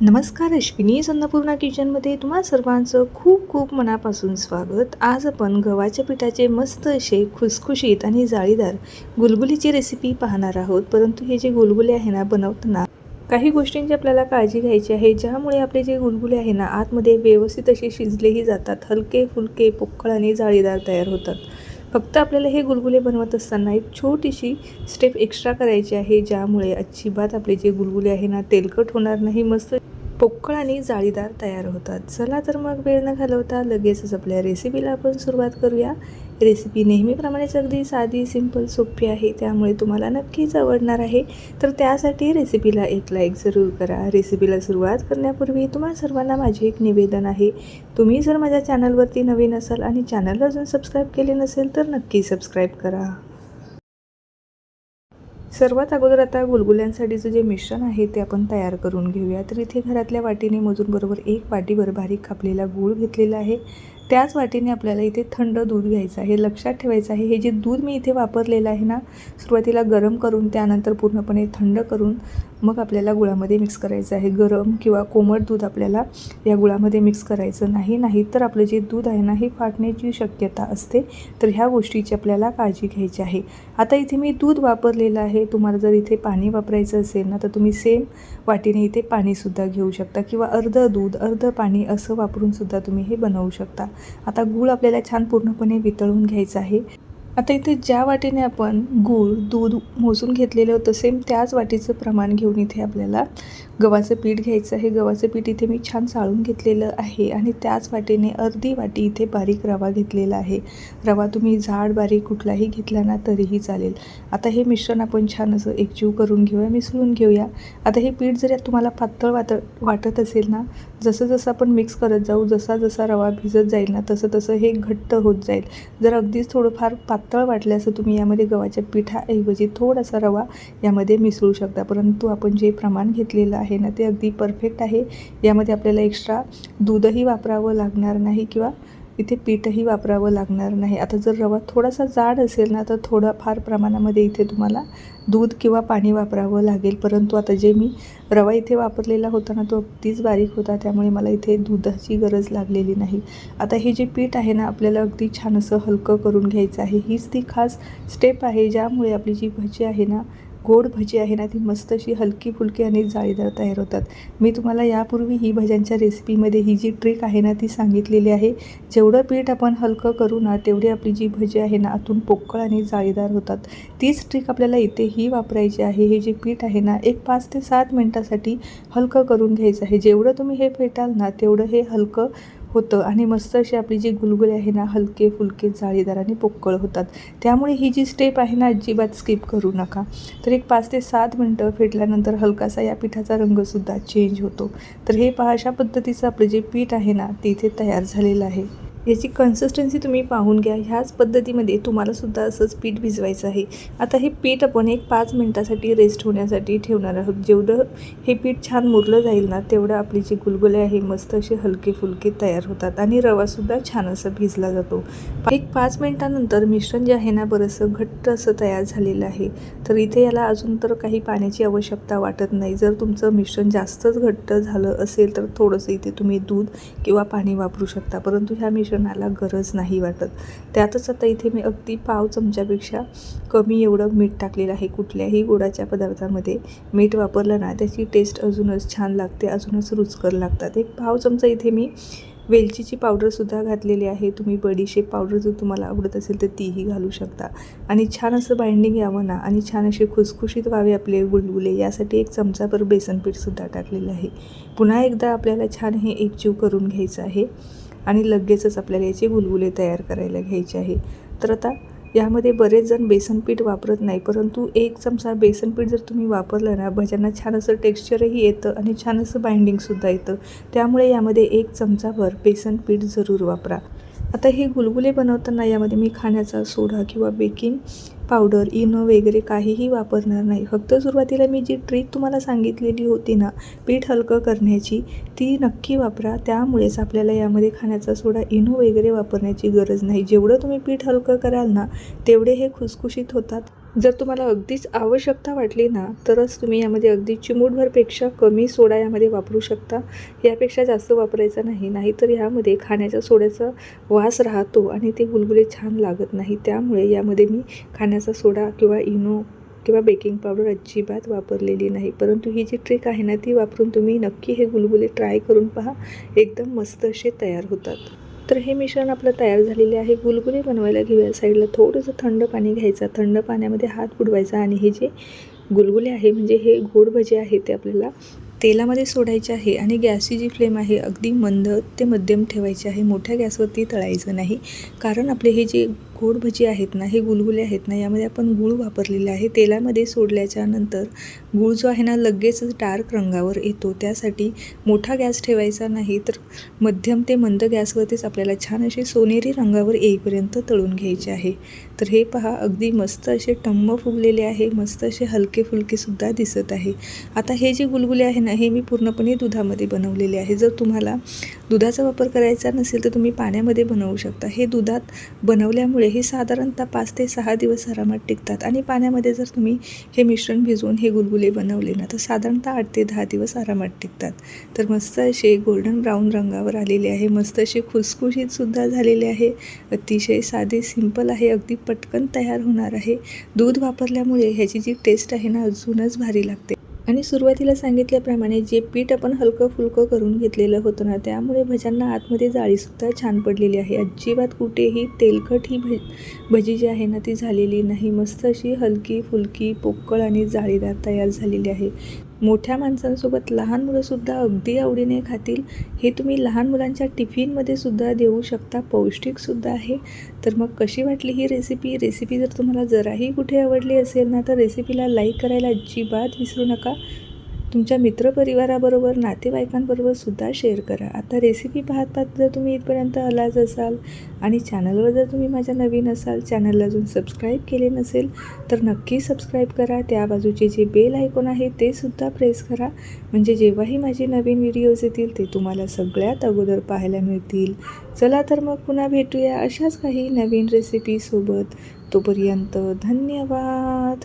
नमस्कार अश्विनी अन्नपूर्णा किचनमध्ये तुम्हा सर्वांचं खूप खूप मनापासून स्वागत. आज आपण गव्हाच्या पिठाचे मस्त असे खुसखुशीत आणि जाळीदार गुलगुलीची रेसिपी पाहणार आहोत. परंतु हे जे गुलगुले आहे ना बनवताना काही गोष्टींची आपल्याला काळजी घ्यायची आहे. ज्यामुळे आपले जे गुलगुले आहे ना आतमध्ये व्यवस्थित असे शिजलेही जातात. हलके फुलके पोकळ आणि जाळीदार तयार होतात. फक्त आपल्याला हे गुलगुले बनवत असताना एक छोटीशी स्टेप एक्स्ट्रा करायची आहे. ज्यामुळे अजिबात आपले जे गुलगुले आहे ना तेलकट होणार नाही. मस्त पोकळ आणि जाळीदार तयार होतात. चला तर मग वेळ न घालवता लगेचच आपल्या रेसिपीला आपण सुरुवात करूया. रेसिपी नेहमीप्रमाणेच अगदी साधी सिंपल सोपी आहे. त्यामुळे तुम्हाला नक्कीच आवडणार आहे. तर त्यासाठी रेसिपीला एक लाईक जरूर करा. रेसिपीला सुरुवात करण्यापूर्वी तुम्हा सर्वांना माझे एक निवेदन आहे. तुम्ही जर माझ्या चॅनलवरती नवीन असाल आणि चॅनलला अजून सबस्क्राईब केले नसेल तर नक्की सबस्क्राईब करा. सर्वात अगोदर आता गुलगुल्यांसाठीचं जे मिश्रण आहे ते आपण तयार करून घेऊया. तर इथे घरातल्या वाटीने मोजून बरोबर एक वाटीभर बारीक कापलेला गूळ घेतलेला आहे. त्याच वाटीने आपल्याला इथे थंड दूध घ्यायचं आहे. लक्षात ठेवायचं आहे हे जे दूध मी इथे वापरलेलं आहे ना सुरुवातीला गरम करून त्यानंतर पूर्णपणे थंड करून मग आपल्याला गुळामध्ये मिक्स करायचं आहे. गरम किंवा कोमट दूध आपल्याला या गुळामध्ये मिक्स करायचं नाही. नाही तर आपलं जे दूध आहे ना हे फाटण्याची शक्यता असते. तर ह्या गोष्टीची आपल्याला काळजी घ्यायची आहे. आता इथे मी दूध वापरलेलं आहे. तुम्हाला जर इथे पाणी वापरायचं असेल ना तर तुम्ही सेम वाटीने इथे पाणीसुद्धा घेऊ शकता किंवा अर्ध दूध अर्ध पाणी असं वापरूनसुद्धा तुम्ही हे बनवू शकता. आता गूळ आपल्याला छान पूर्णपणे वितळून घ्यायचं आहे. आता इथे ज्या वाटीने आपण गूळ दूध मोजून घेतलेलं होतं सेम त्याच वाटीचं प्रमाण घेऊन इथे आपल्याला गव्हाचं पीठ घ्यायचं आहे. गव्हाचं पीठ इथे मी छान चाळून घेतलेलं आहे आणि त्याच वाटीने अर्धी वाटी इथे बारीक रवा घेतलेला आहे. रवा तुम्ही जाड बारीक कुठलाही घेतला ना तरीही चालेल. आता हे मिश्रण आपण छान असं एकजीव करून घेऊया मिसळून घेऊया. आता हे पीठ जर तुम्हाला पातळ वाट वाटत असेल ना जसं जसं आपण मिक्स करत जाऊ जसा जसा रवा भिजत जाईल ना तसं तसं हे घट्ट होत जाईल. जर अगदीच थोडंफार पातळ वाटलं असं तुम्ही यामध्ये गव्हाच्या पिठाऐवजी थोडासा रवा यामध्ये मिसळू शकता. परंतु आपण जे प्रमाण घेतलेलं आहे ना ते अगदी परफेक्ट आहे. यामध्ये आपल्याला एक्स्ट्रा दूधही वापरावं लागणार नाही किंवा इथे पीठही वापरावं लागणार नाही. आता जर रवा थोडासा जाड असेल ना तर थोडं फार प्रमाणामध्ये इथे तुम्हाला दूध किंवा पाणी वापरावं लागेल. परंतु आता जे मी रवा इथे वापरलेला होता ना तो अगदीच बारीक होता. त्यामुळे मला इथे दुधाची गरज लागलेली नाही. आता हे जे पीठ आहे ना आपल्याला अगदी छान असं हलकं करून घ्यायचं आहे. हीच ती खास स्टेप आहे ज्यामुळे आपली जी भजी आहे ना गोड भजी आहे ना ती मस्त अशी हलकी फुलकी आणि जाळीदार तयार होतात. मी तुम्हाला यापूर्वी ही भज्यांच्या रेसिपीमध्ये ही जी ट्रिक आहे ना ती सांगितलेली आहे. जेवढं पीठ आपण हलकं करू ना तेवढी आपली जी भजी आहे ना आतून पोकळ आणि जाळीदार होतात. तीच ट्रिक आपल्याला इथेही वापरायची आहे. हे जे पीठ आहे ना एक पाच ते सात मिनटासाठी हलकं करून घ्यायचं आहे. जेवढं तुम्ही हे फेटाल ना तेवढं हे हलकं होतं. आणि मस्त अशी आपली जी गुलगुले आहे ना हलके फुलके जाळीदार आणि पोकळ होतात. त्यामुळे ही जी स्टेप आहे ना अजिबात स्किप करू नका. तर एक पाच ते सात मिनटं फेटल्यानंतर हलकासा या पिठाचा रंगसुद्धा चेंज होतो. तर हे पहा अशा पद्धतीचं आपलं जे पीठ आहे ना ते इथे तयार झालेलं आहे. याची कन्सिस्टन्सी तुम्ही पाहून घ्या. ह्याच पद्धतीमध्ये तुम्हालासुद्धा असंच पीठ भिजवायचं आहे. आता हे पीठ आपण एक पाच मिनटासाठी रेस्ट होण्यासाठी ठेवणार आहोत. जेवढं हे पीठ छान मुरलं जाईल ना तेवढं आपली जी गुलगुले आहे मस्त असे हलके फुलके तयार होतात आणि रवासुद्धा छान असं भिजला जातो. एक पाच मिनटानंतर मिश्रण जे आहे ना बरंचसं घट्ट असं तयार झालेलं आहे. तर इथे याला अजून तर काही पाण्याची आवश्यकता वाटत नाही. जर तुमचं मिश्रण जास्तच घट्ट झालं असेल तर थोडंसं इथे तुम्ही दूध किंवा पाणी वापरू शकता. परंतु ह्या मिश्रणाला गरज नाही वाटत. त्यातच आता इथे मी अगदी पाव चमच्यापेक्षा कमी एवढं मीठ टाकलेलं आहे. कुठल्याही गोडाच्या पदार्थामध्ये मीठ वापरलं ना त्याची टेस्ट अजूनच छान लागते अजूनच रुचकर लागतात. एक पाव चमचा इथे मी वेलचीची पावडरसुद्धा घातलेली आहे. तुम्ही बडीशेप पावडर जर तुम्हाला आवडत असेल तर तीही घालू शकता. आणि छान असं बाइंडिंग यावं ना आणि छान असे खुसखुशीत व्हावे आपले गुलगुले यासाठी एक चमचाभर बेसन पीठसुद्धा टाकलेलं आहे. पुन्हा एकदा आपल्याला छान हे एकजीव करून घ्यायचं आहे. आणि लगेचच आपल्याला याचे गुलगुले तयार करायला घ्यायचे आहे. तर आता यामध्ये बरेच जण बेसन पीठ वापरत नाही परंतु एक चमचा बेसन पीठ जर तुम्ही वापरलं ना भज्यांना छान असं टेक्स्चरही येतं आणि छान असं बाइंडिंगसुद्धा येतं. त्यामुळे यामध्ये एक चमचाभर बेसन पीठ जरूर वापरा. आता हे गुलगुले बनवताना यामध्ये मी खाण्याचा सोडा किंवा बेकिंग पावडर इनो वगैरे काहीही वापरणार नाही. फक्त सुरुवातीला मी जी ट्रिक तुम्हाला सांगितलेली होती ना पीठ हलकं करण्याची ती नक्की वापरा. त्यामुळेच आपल्याला यामध्ये खाण्याचा सोडा इनो वगैरे वापरण्याची गरज नाही. जेवढं तुम्ही पीठ हलकं कराल ना तेवढे हे खुसखुशीत होतात. जर तुम्हाला अगदीच आवश्यकता वाटली ना तरच तुम्ही यामध्ये अगदी चिमूटभरपेक्षा कमी सोडा यामध्ये वापरू शकता. यापेक्षा जास्त वापरायचा नाही. नाहीतर ह्यामध्ये खाण्याच्या सोड्याचा वास राहतो आणि ते गुलगुले छान लागत नाही. त्यामुळे यामध्ये मी खाण्या खाण्याचा सोडा किंवा इनो किंवा बेकिंग पावडर अजिबात वापरलेली नाही. परंतु ही जी ट्रिक आहे ना ती वापरून तुम्ही नक्की हे गुलगुले ट्राय करून पहा. एकदम मस्त असे तयार होतात. तर हे मिश्रण आपलं तयार झालेले आहे. गुलगुले बनवायला घेऊया. साईडला थोडंसं थंड पाणी घ्यायचं. थंड पाण्यामध्ये हात बुडवायचा आणि हे जे गुलगुले आहे म्हणजे हे गोड भजे आहे ते आपल्याला तेलामध्ये सोडायचे आहे आणि गॅसची जी फ्लेम आहे अगदी मंद ते मध्यम ठेवायची आहे. मोठ्या गॅसवरती तळायचं नाही. कारण आपले हे जे गोड भजी आहेत ना हे गुलगुले आहेत ना यामध्ये आपण गूळ वापरलेले आहे. तेलामध्ये सोडल्याच्या नंतर गूळ जो आहे ना लगेचच डार्क रंगावर येतो. त्यासाठी मोठा गॅस ठेवायचा नाही तर मध्यम ते मंद गॅसवरतीच आपल्याला छान असे सोनेरी रंगावर येईपर्यंत तळून घ्यायचे आहे. तर हे पहा अगदी मस्त असे टम्म फुगलेले आहे. मस्त असे हलके फुलकेसुद्धा दिसत आहे. आता हे जे गुलगुले आहे ना हे मी पूर्णपणे दुधामध्ये बनवलेले आहे. जर तुम्हाला दुधाचा वापर करायचा नसेल तर तुम्ही पाण्यामध्ये बनवू शकता. हे दुधात बनवल्यामुळे हे साधारणतः पाच ते सहा दिवस आरामात टिकतात आणि पाण्यामध्ये जर तुम्ही हे मिश्रण भिजवून हे गुलगुले बनवले ना तर साधारणतः आठ ते दहा दिवस आरामात टिकतात. तर मस्त असे गोल्डन ब्राऊन रंगावर आलेले आहे. मस्त असे खुसखुशीतसुद्धा झालेले आहे. अतिशय साधे सिंपल आहे. अगदी पटकन तयार होणार आहे. दूध वापरल्यामुळे ह्याची जी टेस्ट आहे ना अजूनच भारी लागते. आणि सुरुवातीला सांगितल्याप्रमाणे जे पीठ आपण हलकं फुलकं करून घेतलेलं होतं ना त्यामुळे भज्यांना आतमध्ये जाळीसुद्धा छान पडलेली आहे. अजिबात कुठेही तेलकट ही भज भजी जी आहे ना ती झालेली नाही. मस्त अशी हलकी फुलकी पोकळ आणि जाळीदार तयार झालेली आहे. मोठ्या माणसांसोबत लहान मुलंसुद्धा अगदी आवडीने खातील हे तुम्ही लहान मुलांच्या टिफिनमध्ये सुद्धा देऊ शकता पौष्टिकसुद्धा आहे. तर मग कशी वाटली ही रेसिपी रेसिपी जर तुम्हाला जराही कुठे आवडली असेल ना तर रेसिपीला लाईक करायला अजिबात विसरू नका. तुमच्या मित्रपरिवाराबरोबर नातेवाईकांबरोबर सुद्धा शेअर करा. आता रेसिपी पाहत पाहत जर तुम्ही इथपर्यंत आलाच असाल आणि चॅनलवर जर तुम्ही माझ्या नवीन असाल चॅनलला अजून सबस्क्राईब केले नसेल तर नक्की सबस्क्राईब करा. त्या बाजूचे जे बेल आयकॉन आहे ते सुद्धा प्रेस करा. म्हणजे जेव्हाही माझे नवीन व्हिडिओज येतील ते तुम्हाला सगळ्यात अगोदर पाहायला मिळतील. चला तर मग पुन्हा भेटूया अशाच काही नवीन रेसिपीसोबत तोपर्यंत धन्यवाद!